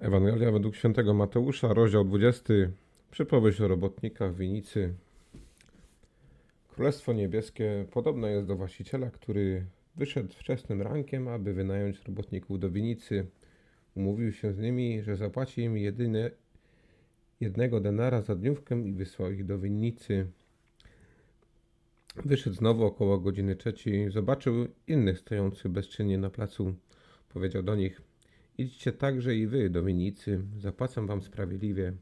Ewangelia według świętego Mateusza, rozdział 20. Przypowieść o robotnikach w winicy. Królestwo niebieskie podobne jest do właściciela, który wyszedł wczesnym rankiem, aby wynająć robotników do winicy. Umówił się z nimi, że zapłaci im jedynie jednego denara za dniówkę i wysłał ich do winnicy. Wyszedł znowu około godziny trzeciej. Zobaczył innych stojących bezczynnie na placu. Powiedział do nich: Idźcie także i wy do winnicy, zapłacę wam sprawiedliwie.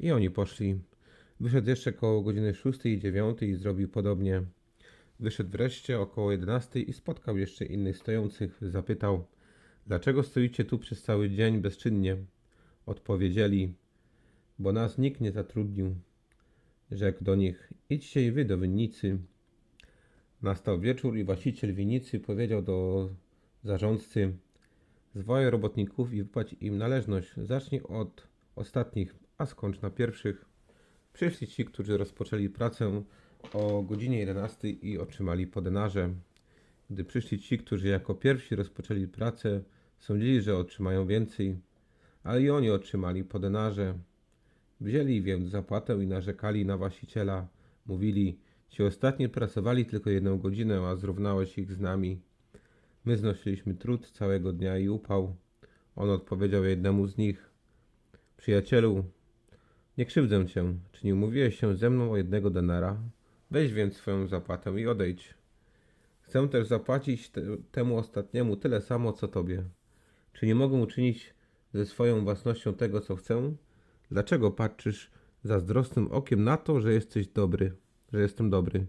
I oni poszli. Wyszedł jeszcze koło godziny szóstej i dziewiątej i zrobił podobnie. Wyszedł wreszcie około jedenastej i spotkał jeszcze innych stojących. Zapytał: Dlaczego stoicie tu przez cały dzień bezczynnie? Odpowiedzieli: Bo nas nikt nie zatrudnił. Rzekł do nich: Idźcie i wy do winnicy. Nastał wieczór i właściciel winnicy powiedział do zarządcy: Zwołaj robotników i wypłać im należność. Zacznij od ostatnich, a skończ na pierwszych. Przyszli ci, którzy rozpoczęli pracę o godzinie 11 i otrzymali po denarze. Gdy przyszli ci, którzy jako pierwsi rozpoczęli pracę, sądzili, że otrzymają więcej, ale i oni otrzymali po denarze. Wzięli więc zapłatę i narzekali na właściciela. Mówili, ci ostatni pracowali tylko jedną godzinę, a zrównałeś ich z nami. My znosiliśmy trud całego dnia i upał. On odpowiedział jednemu z nich: Przyjacielu, nie krzywdzę cię. Czy nie umówiłeś się ze mną o jednego denara? Weź więc swoją zapłatę i odejdź. Chcę też zapłacić te, temu ostatniemu tyle samo, co tobie. Czy nie mogę uczynić ze swoją własnością tego, co chcę? Dlaczego patrzysz zazdrosnym okiem na to, że jesteś dobry, że jestem dobry?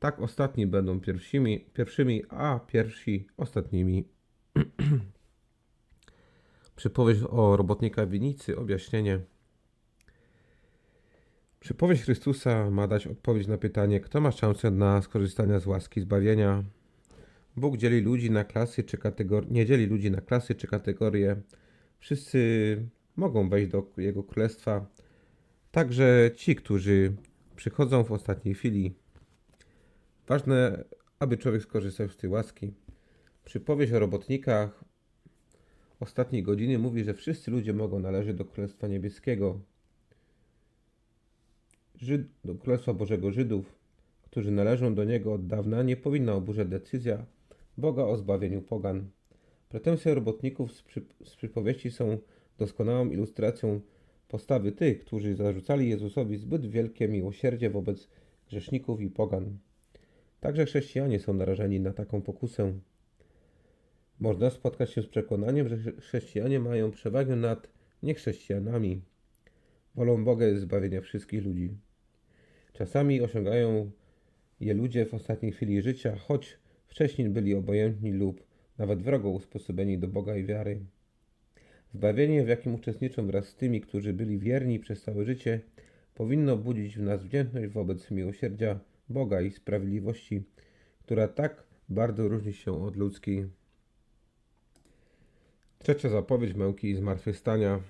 Tak ostatni będą pierwszymi, pierwszymi a pierwsi ostatnimi. Przypowieść o robotnika winicy, objaśnienie. Przypowieść Chrystusa ma dać odpowiedź na pytanie, kto ma szansę na skorzystanie z łaski zbawienia. Bóg dzieli ludzi na klasy czy kategorie, nie dzieli ludzi na klasy czy kategorie. Wszyscy mogą wejść do Jego królestwa, także ci, którzy przychodzą w ostatniej chwili. Ważne, aby człowiek skorzystał z tej łaski. Przypowieść o robotnikach ostatniej godziny mówi, że wszyscy ludzie mogą należeć do Królestwa Niebieskiego. Żyd, do Królestwa Bożego Żydów, którzy należą do niego od dawna, nie powinna oburzać decyzja Boga o zbawieniu pogan. Pretensje robotników z, przy, z przypowieści są doskonałą ilustracją postawy tych, którzy zarzucali Jezusowi zbyt wielkie miłosierdzie wobec grzeszników i pogan. Także chrześcijanie są narażeni na taką pokusę. Można spotkać się z przekonaniem, że chrześcijanie mają przewagę nad niechrześcijanami. Wolą Boga zbawienia wszystkich ludzi. Czasami osiągają je ludzie w ostatniej chwili życia, choć wcześniej byli obojętni lub nawet wrogo usposobieni do Boga i wiary. Zbawienie, w jakim uczestniczą wraz z tymi, którzy byli wierni przez całe życie, powinno budzić w nas wdzięczność wobec miłosierdzia Boga i sprawiedliwości, która tak bardzo różni się od ludzkiej. Trzecia zapowiedź męki i zmartwychwstania.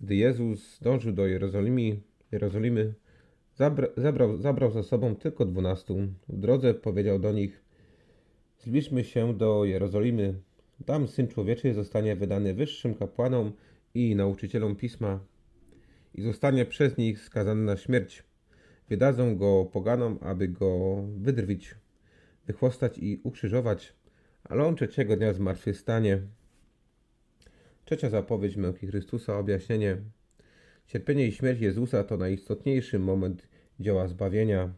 Gdy Jezus dążył do Jerozolimy, Jerozolimy zabra, zabrał, zabrał ze sobą tylko dwunastu. W drodze powiedział do nich: Zbliżmy się do Jerozolimy. Tam syn człowieczy zostanie wydany wyższym kapłanom i nauczycielom pisma i zostanie przez nich skazany na śmierć. Wydadzą go poganom, aby go wydrwić, wychłostać i ukrzyżować, ale on trzeciego dnia zmartwychwstanie. Trzecia zapowiedź męki Chrystusa, objaśnienie. Cierpienie i śmierć Jezusa to najistotniejszy moment dzieła zbawienia.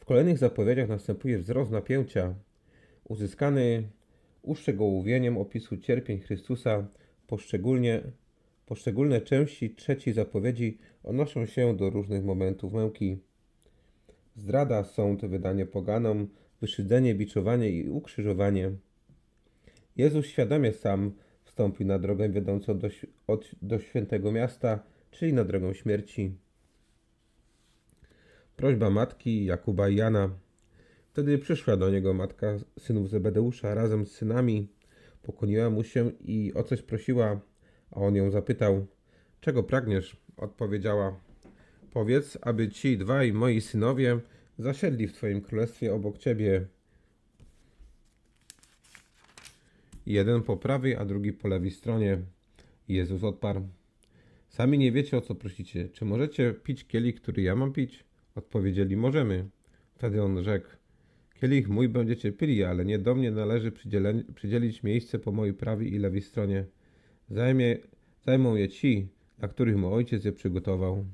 W kolejnych zapowiedziach następuje wzrost napięcia, uzyskany uszczegółowieniem opisu cierpień Chrystusa, poszczególnie, poszczególne części trzeciej zapowiedzi odnoszą się do różnych momentów męki. Zdrada, sąd, wydanie poganom, wyszydzenie, biczowanie i ukrzyżowanie. Jezus świadomie sam wstąpił na drogę wiodącą do, od, do świętego miasta, czyli na drogę śmierci. Prośba matki Jakuba i Jana. Wtedy przyszła do niego matka synów Zebedeusza razem z synami, pokłoniła mu się i o coś prosiła, a on ją zapytał: Czego pragniesz? Odpowiedziała: Powiedz, aby ci dwaj moi synowie zasiedli w twoim królestwie obok ciebie. Jeden po prawej, a drugi po lewej stronie. Jezus odparł: Sami nie wiecie o co prosicie. Czy możecie pić kielich, który ja mam pić? Odpowiedzieli: Możemy. Wtedy on rzekł: Kielich mój będziecie pili, ale nie do mnie należy przydzielić miejsce po mojej prawej i lewej stronie. Zajmie, zajmą je ci, dla których mój ojciec je przygotował.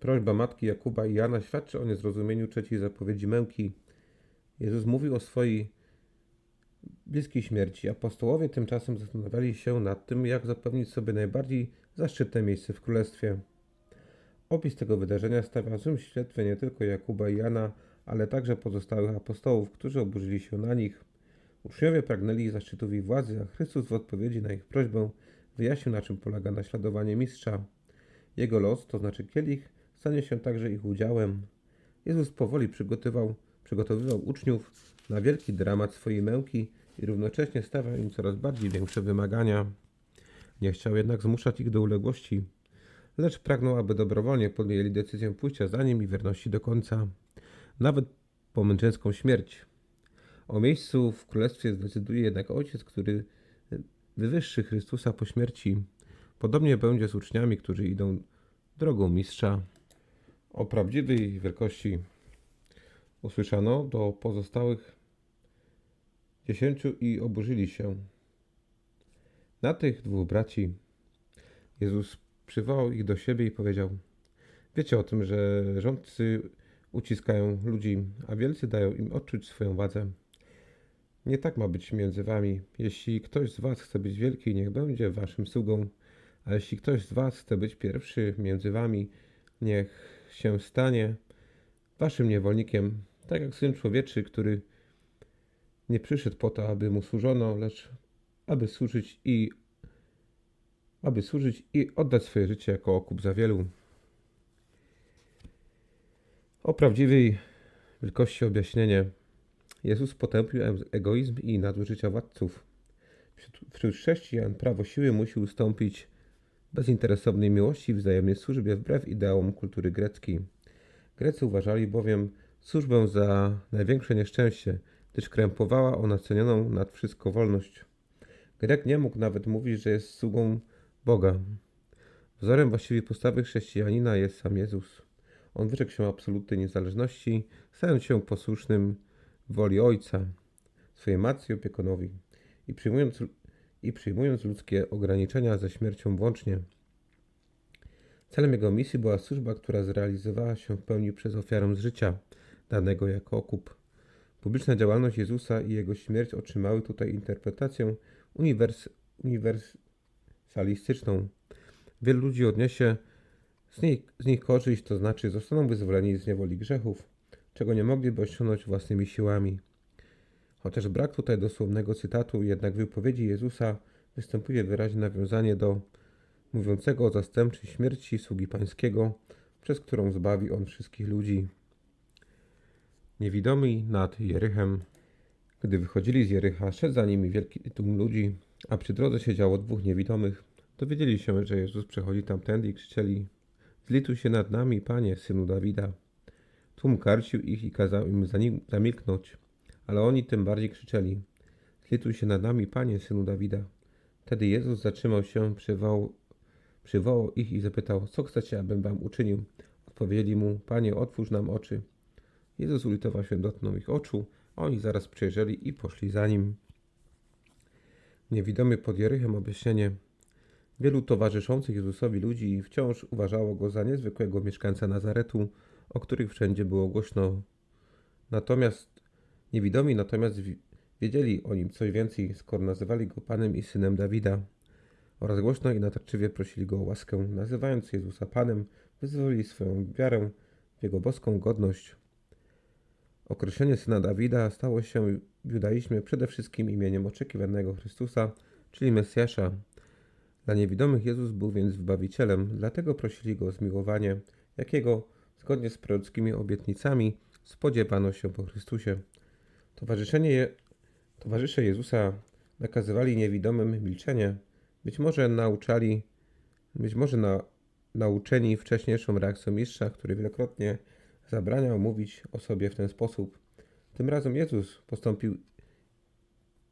Prośba matki Jakuba i Jana świadczy o niezrozumieniu trzeciej zapowiedzi męki. Jezus mówił o swojej bliskiej śmierci. Apostołowie tymczasem zastanawiali się nad tym, jak zapewnić sobie najbardziej zaszczytne miejsce w królestwie. Opis tego wydarzenia stawia w złym świetle nie tylko Jakuba i Jana, ale także pozostałych apostołów, którzy oburzyli się na nich. Uczniowie pragnęli zaszczytów i władzy, a Chrystus w odpowiedzi na ich prośbę wyjaśnił, na czym polega naśladowanie mistrza. Jego los, to znaczy kielich, stanie się także ich udziałem. Jezus powoli przygotowywał, przygotowywał uczniów na wielki dramat swojej męki i równocześnie stawiał im coraz bardziej większe wymagania. Nie chciał jednak zmuszać ich do uległości, lecz pragnął, aby dobrowolnie podjęli decyzję pójścia za nim i wierności do końca, nawet po męczeńską śmierć. O miejscu w królestwie zdecyduje jednak ojciec, który wywyższy Chrystusa po śmierci. Podobnie będzie z uczniami, którzy idą drogą mistrza. O prawdziwej wielkości usłyszano do pozostałych dziesięciu i oburzyli się. Na tych dwóch braci Jezus przywołał ich do siebie i powiedział: Wiecie o tym, że rządcy uciskają ludzi, a wielcy dają im odczuć swoją władzę. Nie tak ma być między wami. Jeśli ktoś z was chce być wielki, niech będzie waszym sługą, a jeśli ktoś z was chce być pierwszy między wami, niech się stanie waszym niewolnikiem, tak jak syn człowieczy, który nie przyszedł po to, aby mu służono, lecz aby służyć i aby służyć i oddać swoje życie jako okup za wielu. O prawdziwej wielkości objaśnienie. Jezus potępił egoizm i nadużycia władców. Wśród, chrześcijan prawo siły musi ustąpić bezinteresownej miłości i wzajemnej służbie wbrew ideałom kultury greckiej. Grecy uważali bowiem służbę za największe nieszczęście, gdyż krępowała ona cenioną nad wszystko wolność. Grek nie mógł nawet mówić, że jest sługą Boga. Wzorem właściwej postawy chrześcijanina jest sam Jezus. On wyrzekł się absolutnej niezależności, stając się posłusznym woli Ojca, swojej matce i opiekunowi i przyjmując, i przyjmując ludzkie ograniczenia ze śmiercią włącznie. Celem jego misji była służba, która zrealizowała się w pełni przez ofiarę z życia, danego jako okup. Publiczna działalność Jezusa i jego śmierć otrzymały tutaj interpretację uniwers, uniwersalistyczną. Wielu ludzi odniesie z nich, z nich korzyść, to znaczy zostaną wyzwoleni z niewoli grzechów, czego nie mogliby osiągnąć własnymi siłami. Chociaż brak tutaj dosłownego cytatu, jednak w wypowiedzi Jezusa występuje wyraźne nawiązanie do mówiącego o zastępczej śmierci sługi pańskiego, przez którą zbawi on wszystkich ludzi. Niewidomi nad Jerychem. Gdy wychodzili z Jerycha, szedł za nimi wielki tłum ludzi, a przy drodze siedziało dwóch niewidomych. Dowiedzieli się, że Jezus przechodzi tamtędy i krzyczeli Zlituj się nad nami, Panie, Synu Dawida. Tłum karcił ich i kazał im zamilknąć, ale oni tym bardziej krzyczeli Zlituj się nad nami, Panie, Synu Dawida. Wtedy Jezus zatrzymał się, przywołał, przywołał ich i zapytał, co chcecie, abym wam uczynił? Odpowiedzieli mu, Panie, otwórz nam oczy. Jezus ulitował się, dotknął ich oczu, a oni zaraz przejrzeli i poszli za nim. Niewidomy pod Jerychem objaśnienie. Wielu towarzyszących Jezusowi ludzi wciąż uważało go za niezwykłego mieszkańca Nazaretu, o których wszędzie było głośno. Natomiast niewidomi natomiast wiedzieli o nim coś więcej, skoro nazywali go Panem i Synem Dawida. Oraz głośno i natarczywie prosili go o łaskę, nazywając Jezusa Panem, wyzwolili swoją wiarę w jego boską godność. Określenie Syna Dawida stało się w judaizmie przede wszystkim imieniem oczekiwanego Chrystusa, czyli Mesjasza. Dla niewidomych Jezus był więc wybawicielem, dlatego prosili go o zmiłowanie, jakiego, zgodnie z prorockimi obietnicami, spodziewano się po Chrystusie. Towarzyszenie towarzysze Jezusa nakazywali niewidomym milczenie, być może nauczali, być może na, nauczeni wcześniejszą reakcją mistrza, który wielokrotnie zabraniał mówić o sobie w ten sposób. Tym razem Jezus postąpił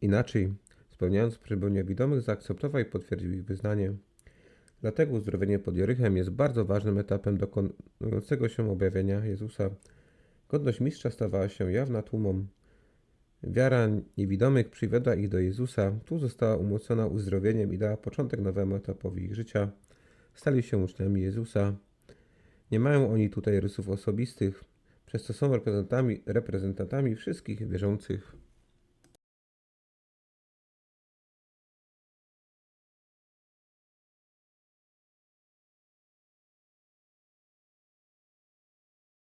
inaczej, spełniając prośbę niewidomych, zaakceptował i potwierdził ich wyznanie. Dlatego uzdrowienie pod Jorychem jest bardzo ważnym etapem dokonującego się objawienia Jezusa. Godność mistrza stawała się jawna tłumom. Wiara niewidomych przywiodła ich do Jezusa, tu została umocniona uzdrowieniem i dała początek nowemu etapowi ich życia. Stali się uczniami Jezusa. Nie mają oni tutaj rysów osobistych, przez co są reprezentantami, reprezentantami wszystkich wierzących.